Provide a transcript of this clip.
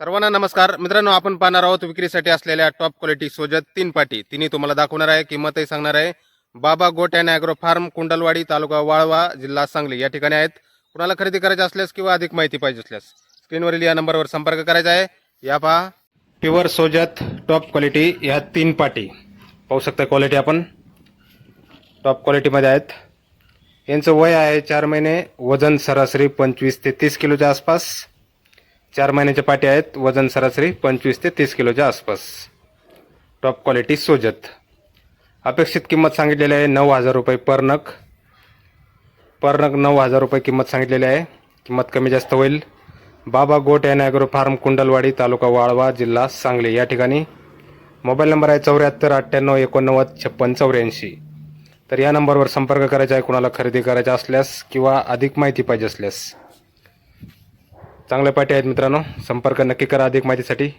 सर्वांना नमस्कार. मित्रांनो आपण पाहणार आहोत विक्रीसाठी असलेल्या टॉप क्वालिटी सोजत तीन पाटी. तिन्ही तुम्हाला दाखवणार आहे किंमतही सांगणार आहे. Baba goat and agro farm Kundalwadi taluka Walwa जिल्हा सांगली. या ठिकाणी आहेत. कुणाला खरेदी करायची असल्यास किंवा अधिक माहिती पाहिजे असल्यास स्क्रीनवरील या नंबरवर संपर्क करायचा आहे. या पहा. प्युअर सोजत टॉप क्वालिटी या तीन पाटी. पाहू शकता क्वालिटी आपण. टॉप क्वालिटीमध्ये आहेत. यांचं वय आहे चार महिने वजन सरासरी पंचवीस ते तीस किलोच्या आसपास. चार महिन्याच्या पाट्या आहेत वजन सरासरी पंचवीस ते तीस किलोच्या आसपास. Top quality Sojat. अपेक्षित किंमत सांगितलेली आहे नऊ हजार रुपये पर नग. पर नग नऊ हजार रुपये किंमत सांगितलेली आहे. किंमत कमी जास्त होईल. Baba goat and agro farm Kundalwadi taluka Walwa जिल्हा सांगली. या ठिकाणी मोबाईल नंबर आहे चौऱ्याहत्तर अठ्ठ्याण्णव एकोणनव्वद छप्पन चौऱ्याऐंशी. तर या नंबरवर संपर्क करायचा आहे कुणाला खरेदी करायचा असल्यास किंवा अधिक माहिती पाहिजे असल्यास. चांगल्या पाठी आहेत मित्रांनो. संपर्क नक्की करा अधिक माहितीसाठी.